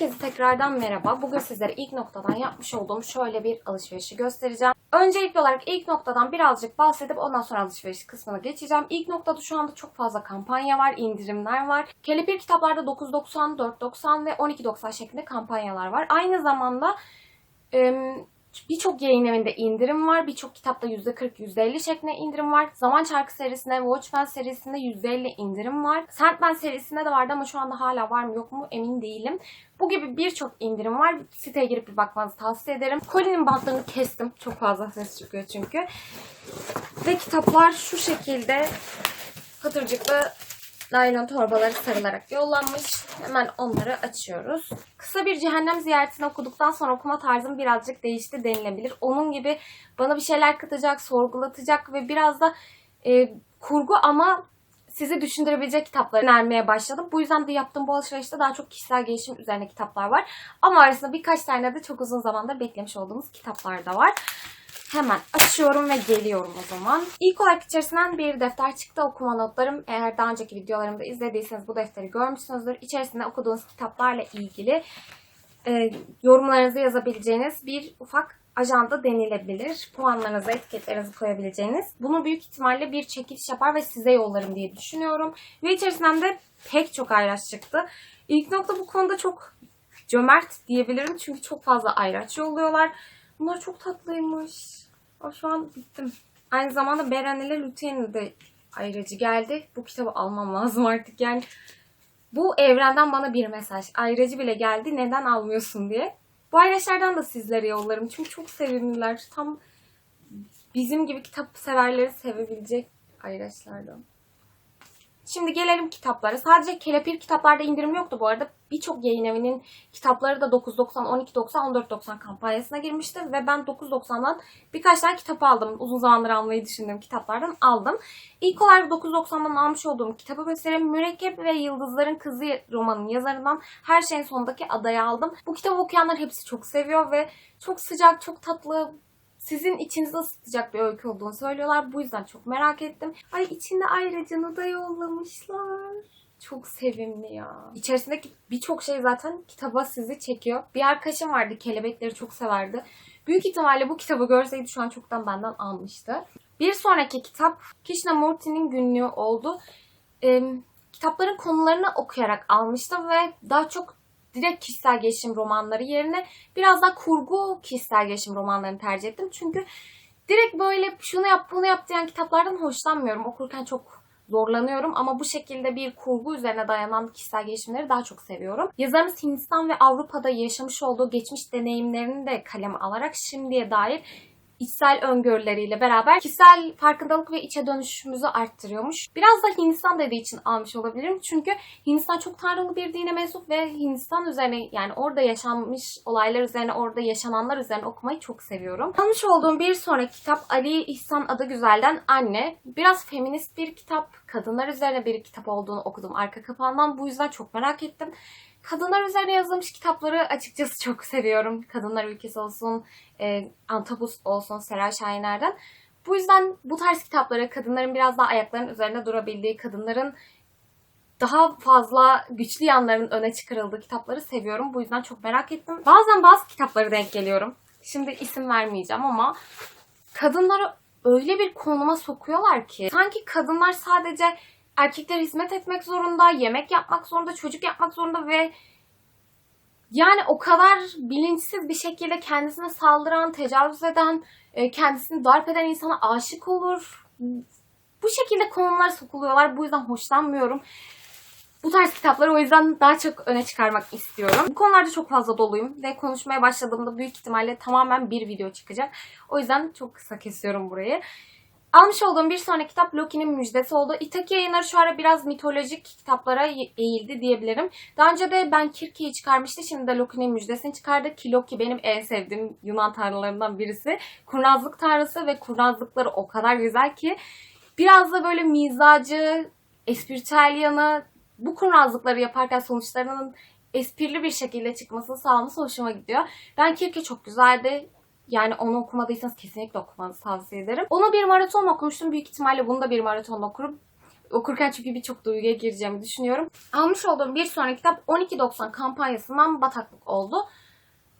Herkese tekrardan merhaba. Bugün sizlere ilk noktadan yapmış olduğum şöyle bir alışverişi göstereceğim. Öncelikli olarak ilk noktadan birazcık bahsedip ondan sonra alışveriş kısmına geçeceğim. İlk noktada şu anda çok fazla kampanya var, indirimler var. Kelepir kitaplarda 9.90, 4.90 ve 12.90 şeklinde kampanyalar var. Aynı zamanda Birçok yayın evinde indirim var. Birçok kitapta %40, %50 şeklinde indirim var. Zaman Çarkı serisinde, Watchmen serisinde %50 indirim var. Sandman serisinde de vardı ama şu anda hala var mı yok mu emin değilim. Bu gibi birçok indirim var. Siteye girip bir bakmanızı tavsiye ederim. Kolinin bantlarını kestim. Çok fazla ses çıkıyor çünkü. Ve kitaplar şu şekilde hatırcıklı naylon torbaları sarılarak yollanmış. Hemen onları açıyoruz. Kısa bir cehennem ziyaretini okuduktan sonra okuma tarzım birazcık değişti denilebilir. Onun gibi bana bir şeyler katacak, sorgulatacak ve biraz da e, kurgu ama sizi düşündürebilecek kitapları önermeye başladım. Bu yüzden de yaptığım bu alışverişte daha çok kişisel gelişim üzerine kitaplar var. Ama arasında birkaç tane de çok uzun zamandır beklemiş olduğumuz kitaplar da var. Hemen açıyorum ve geliyorum o zaman. İlk olarak içerisinden bir defter çıktı okuma notlarım. Eğer daha önceki videolarımda izlediyseniz bu defteri görmüşsünüzdür. İçerisinde okuduğunuz kitaplarla ilgili e, yorumlarınızı yazabileceğiniz bir ufak ajanda denilebilir. Puanlarınızı, etiketlerinizi koyabileceğiniz. Bunu büyük ihtimalle bir çekiliş yapar ve size yollarım diye düşünüyorum. Ve içerisinden de pek çok ayraç çıktı. İlk nokta bu konuda çok cömert diyebilirim. Çünkü çok fazla ayraç yolluyorlar. Bunlar çok tatlıymış. Aa, şu an bittim. Aynı zamanda Beren ile de ayracı geldi. Bu kitabı almam lazım artık. Yani bu evrenden bana bir mesaj. Ayracı bile geldi. Neden almıyorsun diye. Bu ayraçlardan da sizlere yollarım. Çünkü çok sevimliler. Tam bizim gibi kitap severleri sevebilecek ayraçlardan. Şimdi gelelim kitaplara. Sadece kelepir kitaplarda indirim yoktu bu arada. Birçok yayın evinin kitapları da 9.90, 12.90, 14.90 kampanyasına girmişti. Ve ben 9.90'dan birkaç tane kitap aldım. Uzun zamandır almayı düşündüğüm kitaplardan aldım. İlk olarak 9.90'dan almış olduğum kitabı göstereyim. Mürekkep ve Yıldızların Kızı romanın yazarından Her Şeyin Sonundaki Adayı aldım. Bu kitabı okuyanlar hepsi çok seviyor ve çok sıcak, çok tatlı, sizin içinizi ısıtacak bir öykü olduğunu söylüyorlar. Bu yüzden çok merak ettim. Ay içinde ayrıcını da yollamışlar. Çok sevimli ya. İçerisindeki birçok şey zaten kitaba sizi çekiyor. Bir arkadaşım vardı kelebekleri çok severdi. Büyük ihtimalle bu kitabı görseydi şu an çoktan benden almıştı. Bir sonraki kitap Krishnamurti'nin günlüğü oldu. Ee, kitapların konularını okuyarak almıştım ve daha çok direkt kişisel gelişim romanları yerine biraz daha kurgu kişisel gelişim romanlarını tercih ettim. Çünkü direkt böyle şunu yap bunu yap diyen kitaplardan hoşlanmıyorum. Okurken çok zorlanıyorum ama bu şekilde bir kurgu üzerine dayanan kişisel gelişimleri daha çok seviyorum. Yazarımız Hindistan ve Avrupa'da yaşamış olduğu geçmiş deneyimlerini de kaleme alarak şimdiye dair içsel öngörüleriyle beraber kişisel farkındalık ve içe dönüşümüzü arttırıyormuş. Biraz da Hindistan dediği için almış olabilirim. Çünkü Hindistan çok tanrılı bir dine mensup ve Hindistan üzerine yani orada yaşanmış olaylar üzerine, orada yaşananlar üzerine okumayı çok seviyorum. Almış olduğum bir sonraki kitap Ali İhsan Adı Güzel'den Anne. Biraz feminist bir kitap. Kadınlar üzerine bir kitap olduğunu okudum arka kapağından. Bu yüzden çok merak ettim. Kadınlar üzerine yazılmış kitapları açıkçası çok seviyorum. Kadınlar Ülkesi olsun, e, Antapus olsun, Seray Şahiner'den. Bu yüzden bu tarz kitapları kadınların biraz daha ayaklarının üzerinde durabildiği, kadınların daha fazla güçlü yanların öne çıkarıldığı kitapları seviyorum. Bu yüzden çok merak ettim. Bazen bazı kitapları denk geliyorum. Şimdi isim vermeyeceğim ama kadınları öyle bir konuma sokuyorlar ki sanki kadınlar sadece erkekler hizmet etmek zorunda, yemek yapmak zorunda, çocuk yapmak zorunda ve yani o kadar bilinçsiz bir şekilde kendisine saldıran, tecavüz eden, e, kendisini darp eden insana aşık olur. Bu şekilde konulara sokuluyorlar. Bu yüzden hoşlanmıyorum. Bu tarz kitapları o yüzden daha çok öne çıkarmak istiyorum. Bu konularda çok fazla doluyum ve konuşmaya başladığımda büyük ihtimalle tamamen bir video çıkacak. O yüzden çok kısa kesiyorum burayı. Almış olduğum bir sonraki kitap Loki'nin müjdesi oldu. İtaki yayınları şu ara biraz mitolojik kitaplara eğildi diyebilirim. Daha önce de ben Kirke'yi çıkarmıştı. Şimdi de Loki'nin müjdesini çıkardı ki Loki benim en sevdiğim Yunan tanrılarından birisi. Kurnazlık tanrısı ve kurnazlıkları o kadar güzel ki biraz da böyle mizacı, espritüel yanı bu kurnazlıkları yaparken sonuçlarının esprili bir şekilde çıkmasını sağlaması hoşuma gidiyor. Ben Kirke çok güzeldi. Yani onu okumadıysanız kesinlikle okumanızı tavsiye ederim. Onu bir maraton okumuştum. Büyük ihtimalle bunu da bir maraton okurum. Okurken çünkü birçok duyguya gireceğimi düşünüyorum. Almış olduğum bir sonraki kitap 12.90 kampanyasından Bataklık oldu.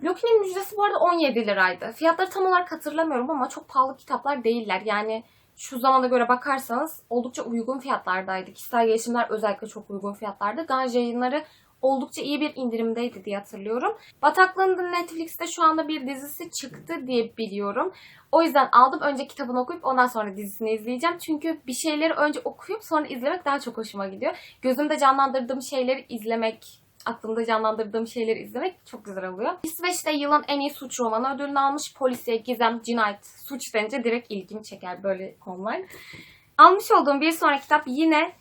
Loki'nin müjdesi bu arada 17 liraydı. Fiyatları tam olarak hatırlamıyorum ama çok pahalı kitaplar değiller. Yani şu zamana göre bakarsanız oldukça uygun fiyatlardaydı. Kişisel gelişimler özellikle çok uygun fiyatlarda. Ganj yayınları oldukça iyi bir indirimdeydi diye hatırlıyorum. Bataklığın Netflix'te şu anda bir dizisi çıktı diye biliyorum. O yüzden aldım. Önce kitabını okuyup ondan sonra dizisini izleyeceğim. Çünkü bir şeyleri önce okuyup sonra izlemek daha çok hoşuma gidiyor. Gözümde canlandırdığım şeyleri izlemek, aklımda canlandırdığım şeyleri izlemek çok güzel oluyor. İsveç'te yılın en iyi suç romanı ödülünü almış. Polisiye, gizem, cinayet, suç denince direkt ilgimi çeker böyle konular. Almış olduğum bir sonraki kitap yine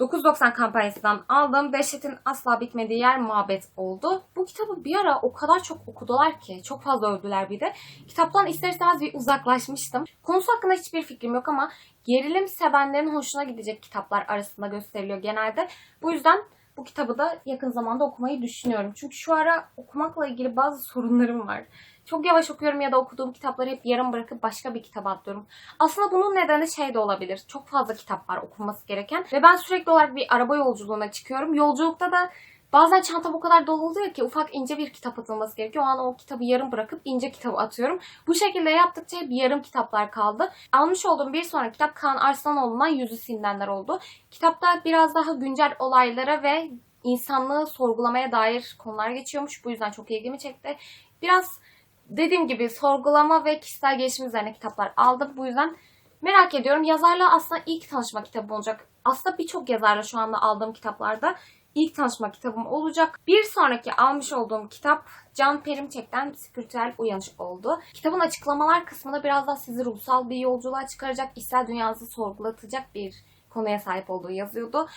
9.90 kampanyasından aldım. Dehşetin asla bitmediği yer mabet oldu. Bu kitabı bir ara o kadar çok okudular ki. Çok fazla övdüler bir de. Kitaptan ister istemez bir uzaklaşmıştım. Konusu hakkında hiçbir fikrim yok ama gerilim sevenlerin hoşuna gidecek kitaplar arasında gösteriliyor genelde. Bu yüzden bu kitabı da yakın zamanda okumayı düşünüyorum. Çünkü şu ara okumakla ilgili bazı sorunlarım var. Çok yavaş okuyorum ya da okuduğum kitapları hep yarım bırakıp başka bir kitap atlıyorum. Aslında bunun nedeni şey de olabilir. Çok fazla kitap var okunması gereken. Ve ben sürekli olarak bir araba yolculuğuna çıkıyorum. Yolculukta da bazen çantam o kadar dolu oluyor ki ufak ince bir kitap atılması gerekiyor. O an o kitabı yarım bırakıp ince kitabı atıyorum. Bu şekilde yaptıkça hep yarım kitaplar kaldı. Almış olduğum bir sonraki kitap Kaan Arslanoğlu'ndan Yüzü Sindenler oldu. Kitapta biraz daha güncel olaylara ve insanlığı sorgulamaya dair konular geçiyormuş. Bu yüzden çok ilgimi çekti. Biraz dediğim gibi sorgulama ve kişisel gelişim üzerine kitaplar aldım. Bu yüzden merak ediyorum. Yazarla aslında ilk tanışma kitabı olacak. Aslında birçok yazarla şu anda aldığım kitaplarda ilk tanışma kitabım olacak. Bir sonraki almış olduğum kitap Can Perimçek'ten Spiritüel Uyanış oldu. Kitabın açıklamalar kısmında biraz daha sizi ruhsal bir yolculuğa çıkaracak, içsel dünyanızı sorgulatacak bir konuya sahip olduğu yazıyordu.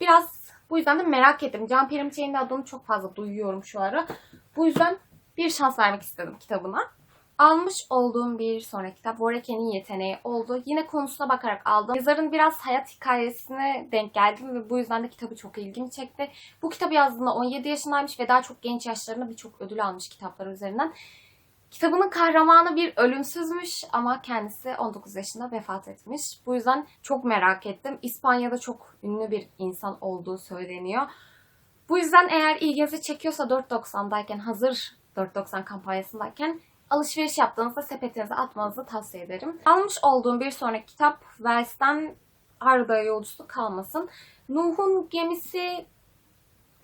Biraz bu yüzden de merak ettim. Can Perimçek'in de adını çok fazla duyuyorum şu ara. Bu yüzden bir şans vermek istedim kitabına. Almış olduğum bir sonraki kitap Voreke'nin Yeteneği oldu. Yine konusuna bakarak aldım. Yazarın biraz hayat hikayesine denk geldim ve bu yüzden de kitabı çok ilgimi çekti. Bu kitabı yazdığında 17 yaşındaymış ve daha çok genç yaşlarında birçok ödül almış kitaplar üzerinden. Kitabının kahramanı bir ölümsüzmüş ama kendisi 19 yaşında vefat etmiş. Bu yüzden çok merak ettim. İspanya'da çok ünlü bir insan olduğu söyleniyor. Bu yüzden eğer ilginizi çekiyorsa 4.90'dayken hazır 4.90 kampanyasındayken alışveriş yaptığınızda sepetinize atmanızı tavsiye ederim. Almış olduğum bir sonraki kitap Wells'ten Arda'ya yolcusu kalmasın. Nuh'un gemisi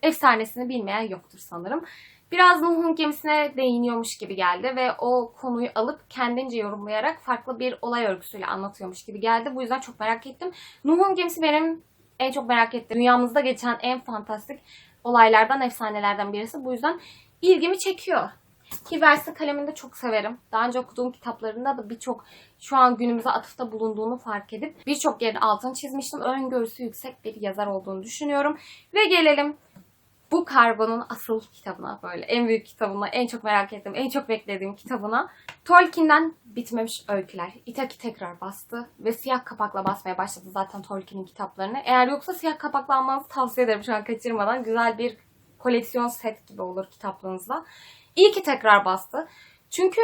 efsanesini bilmeyen yoktur sanırım. Biraz Nuh'un gemisine değiniyormuş gibi geldi ve o konuyu alıp kendince yorumlayarak farklı bir olay örgüsüyle anlatıyormuş gibi geldi. Bu yüzden çok merak ettim. Nuh'un gemisi benim en çok merak ettiğim, dünyamızda geçen en fantastik olaylardan, efsanelerden birisi. Bu yüzden ilgimi çekiyor. Ki Versa kalemini de çok severim. Daha önce okuduğum kitaplarında da birçok şu an günümüze atıfta bulunduğunu fark edip birçok yerin altını çizmiştim. Öngörüsü yüksek bir yazar olduğunu düşünüyorum. Ve gelelim bu karbonun asıl kitabına böyle en büyük kitabına, en çok merak ettiğim, en çok beklediğim kitabına. Tolkien'den bitmemiş öyküler. Itaki tekrar bastı ve siyah kapakla basmaya başladı zaten Tolkien'in kitaplarını. Eğer yoksa siyah kapakla almanızı tavsiye ederim şu an kaçırmadan. Güzel bir koleksiyon set gibi olur kitaplığınızda. İyi ki tekrar bastı. Çünkü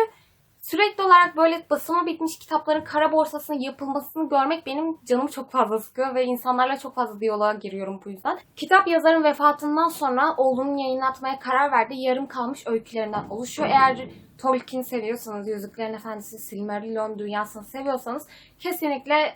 sürekli olarak böyle basımı bitmiş kitapların kara borsasının yapılmasını görmek benim canımı çok fazla sıkıyor ve insanlarla çok fazla diyaloğa giriyorum bu yüzden. Kitap yazarın vefatından sonra oğlunun yayınlatmaya karar verdiği yarım kalmış öykülerinden oluşuyor. Eğer Tolkien seviyorsanız, Yüzüklerin Efendisi, Silmarillion dünyasını seviyorsanız kesinlikle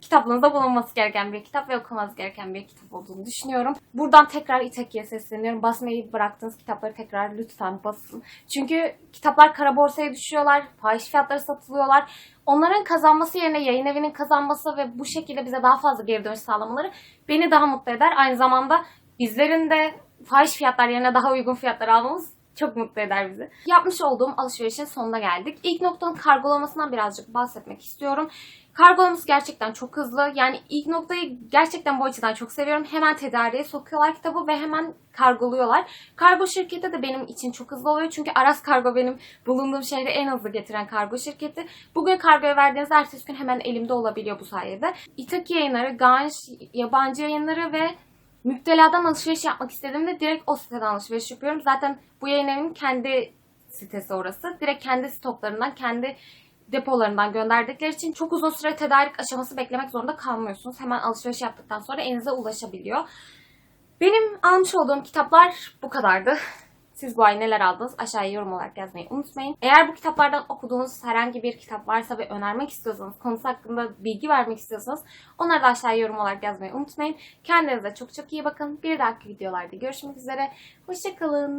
kitabınızda bulunması gereken bir kitap ve okumanız gereken bir kitap olduğunu düşünüyorum. Buradan tekrar İteki'ye sesleniyorum. Basmayı bıraktığınız kitapları tekrar lütfen basın. Çünkü kitaplar kara borsaya düşüyorlar, fahiş fiyatları satılıyorlar. Onların kazanması yerine yayın evinin kazanması ve bu şekilde bize daha fazla geri dönüş sağlamaları beni daha mutlu eder. Aynı zamanda bizlerin de fahiş fiyatlar yerine daha uygun fiyatlar almamız çok mutlu eder bizi. Yapmış olduğum alışverişin sonuna geldik. İlk noktanın kargolamasından birazcık bahsetmek istiyorum. Kargolaması gerçekten çok hızlı. Yani ilk noktayı gerçekten bu açıdan çok seviyorum. Hemen tedariğe sokuyorlar kitabı ve hemen kargoluyorlar. Kargo şirketi de benim için çok hızlı oluyor. Çünkü Aras Kargo benim bulunduğum şehre en hızlı getiren kargo şirketi. Bugün kargoya verdiğinizde ertesi gün hemen elimde olabiliyor bu sayede. İtaki yayınları, Ganj, yabancı yayınları ve Müpteladan alışveriş yapmak istediğimde direkt o siteden alışveriş yapıyorum. Zaten bu yayın evimin kendi sitesi orası. Direkt kendi stoklarından, kendi depolarından gönderdikleri için çok uzun süre tedarik aşaması beklemek zorunda kalmıyorsunuz. Hemen alışveriş yaptıktan sonra elinize ulaşabiliyor. Benim almış olduğum kitaplar bu kadardı. Siz bu ay neler aldınız? Aşağıya yorum olarak yazmayı unutmayın. Eğer bu kitaplardan okuduğunuz herhangi bir kitap varsa ve önermek istiyorsanız, konusu hakkında bilgi vermek istiyorsanız onları da aşağıya yorum olarak yazmayı unutmayın. Kendinize çok çok iyi bakın. Bir dahaki videolarda görüşmek üzere. Hoşçakalın.